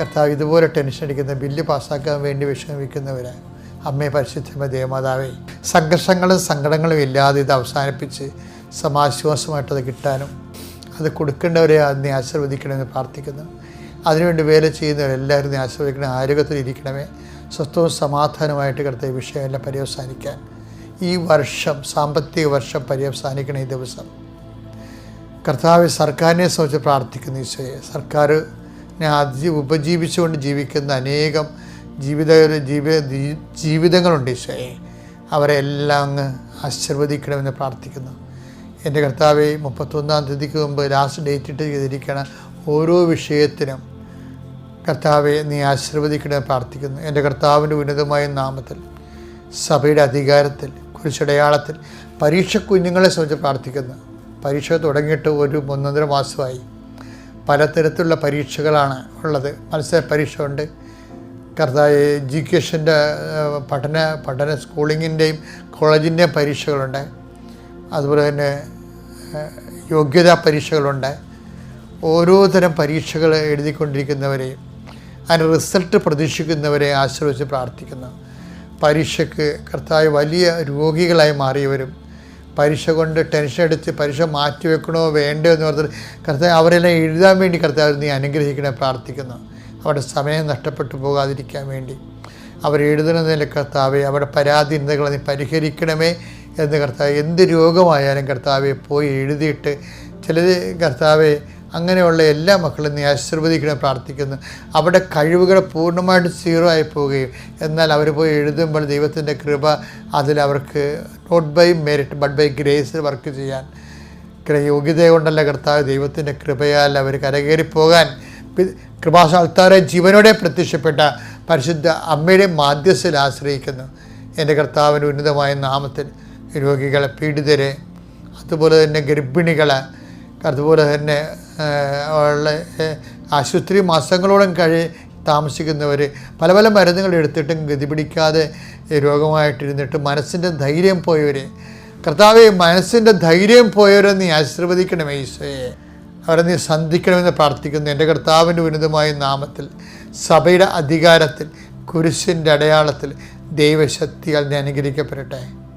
കർത്താവ് ഇതുപോലെ ടെൻഷൻ അടിക്കുന്ന ബില്ല് പാസ്സാക്കാൻ വേണ്ടി വിഷമിക്കുന്നവരെ അമ്മേ പരിശുദ്ധമ ദേവമാതാവേ സംഘർഷങ്ങളും സങ്കടങ്ങളും ഇല്ലാതെ ഇത് അവസാനിപ്പിച്ച് സമാശ്വാസമായിട്ടത് കിട്ടാനും അത് കൊടുക്കേണ്ടവരെ അതിനെ ആശീർവദിക്കണമെന്ന് പ്രാർത്ഥിക്കുന്നു. അതിനുവേണ്ടി വേല ചെയ്യുന്നവരെല്ലാവരും നീ ആശീർവദിക്കണം. ആരോഗ്യത്തിലിരിക്കണമേ സ്വസ്ഥവും സമാധാനമായിട്ട് കിടത്ത ഈ വിഷയമെല്ലാം പര്യവസാനിക്കാൻ. ഈ വർഷം സാമ്പത്തിക വർഷം പര്യവസാനിക്കണം ഈ ദിവസം. കർത്താവ് സർക്കാരിനെ സംബന്ധിച്ച് പ്രാർത്ഥിക്കുന്നു ഈശോയെ. സർക്കാരിനെ അതി ഉപജീവിച്ചുകൊണ്ട് ജീവിക്കുന്ന അനേകം ജീവിത ജീവിത ജീവിതങ്ങളുണ്ട് ഈശോയെ. അവരെ എല്ലാം അങ്ങ് ആശീർവദിക്കണമെന്ന് പ്രാർത്ഥിക്കുന്നു. എന്റെ കർത്താവെ മുപ്പത്തൊന്നാം തീയതിക്ക് മുമ്പ് ലാസ്റ്റ് ഡേറ്റ് ഇട്ട് ചെയ്തിരിക്കണ ഓരോ വിഷയത്തിനും. കർത്താവെ നീ ആശീർവദിക്കണമെന്ന് പ്രാർത്ഥിക്കുന്നു. എന്റെ കർത്താവിന്റെ ഉന്നതമായ നാമത്തിൽ സഭയുടെ അധികാരത്തിൽ കുരിശടയാളത്തിൽ പരീക്ഷ കുഞ്ഞുങ്ങളെ സംബന്ധിച്ച് പ്രാർത്ഥിക്കുന്നു. പരീക്ഷ തുടങ്ങിയിട്ട് ഒരു ഒന്നൊന്നര മാസമായി. പലതരത്തിലുള്ള പരീക്ഷകളാണ് ഉള്ളത്. മത്സര പരീക്ഷ ഉണ്ട് കർത്താവ് എഡ്യൂക്കേഷന്റെ പഠന പഠന സ്കൂളിങ്ങിന്റെയും കോളേജിന്റെയും പരീക്ഷകളുണ്ട്. അതുപോലെ തന്നെ യോഗ്യതാ പരീക്ഷകളുണ്ട്. ഓരോ തരം പരീക്ഷകൾ എഴുതിക്കൊണ്ടിരിക്കുന്നവരെയും അതിന് റിസൾട്ട് പ്രതീക്ഷിക്കുന്നവരെ ആശ്രയിച്ച് പ്രാർത്ഥിക്കുന്നു. പരീക്ഷയ്ക്ക് കർത്താവ് വലിയ രോഗികളായി മാറിയവരും പരീക്ഷ കൊണ്ട് ടെൻഷൻ അടിച്ച് പരീക്ഷ മാറ്റിവെക്കണോ വേണ്ടോ എന്ന് പറഞ്ഞിട്ട് കർത്താവ് അവരെല്ലാം എഴുതാൻ വേണ്ടി കർത്താവ് നീ അനുഗ്രഹിക്കണേ പ്രാർത്ഥിക്കുന്നു. അവരുടെ സമയം നഷ്ടപ്പെട്ടു പോകാതിരിക്കാൻ വേണ്ടി. അവർ എഴുതുന്നതിൽ കർത്താവെ അവരുടെ പരാധീനതകളെ നീ പരിഹരിക്കണമേ എന്ന് കർത്താവ് എന്ത് രോഗമായാലും കർത്താവെ പോയി എഴുതിയിട്ട് ചിലത് കർത്താവെ അങ്ങനെയുള്ള എല്ലാ മക്കളും നീ ആശീർവദിക്കണം പ്രാർത്ഥിക്കുന്നു. അവിടെ കഴിവുകൾ പൂർണമായിട്ട് സീറോ ആയി പോവുകയും എന്നാൽ അവർ പോയി എഴുതുമ്പോൾ ദൈവത്തിന്റെ കൃപ അതിൽ അവർക്ക് not by merit but by grace work ചെയ്യാൻ. യോഗ്യത കൊണ്ടല്ല കർത്താവ് ദൈവത്തിന്റെ കൃപയാൽ അവർ കരകയറി പോകാൻ. പി- ജീവനോടെ പ്രത്യക്ഷപ്പെട്ട പരിശുദ്ധ അമ്മയുടെ മാധ്യസ്ഥയിൽ ആശ്രയിക്കുന്നു. എന്റെ കർത്താവിന്റെ ഉന്നതമായ നാമത്തിൽ രോഗികളെ പീഡിതരെ അതുപോലെ തന്നെ ഗർഭിണികളെ അതുപോലെ തന്നെ ഉള്ള ആശുപത്രി മാസങ്ങളോളം കഴി താമസിക്കുന്നവർ പല പല മരുന്നുകൾ എടുത്തിട്ടും ഗതി പിടിക്കാതെ രോഗമായിട്ടിരുന്നിട്ട് മനസ്സിന്റെ ധൈര്യം പോയവർ കർത്താവെ മനസ്സിന്റെ ധൈര്യം പോയവരെ നീ ആശീർവദിക്കണം ഈശോയെ. അവരെ നീ സന്ധിക്കണമെന്ന് പ്രാർത്ഥിക്കുന്നു. എന്റെ കർത്താവിന്റെ ഉന്നതമായ നാമത്തിൽ സഭയുടെ അധികാരത്തിൽ കുരിശിന്റെ അടയാളത്തിൽ ദൈവശക്തികൾ നീ അനുഗ്രഹിക്കപ്പെടട്ടെ.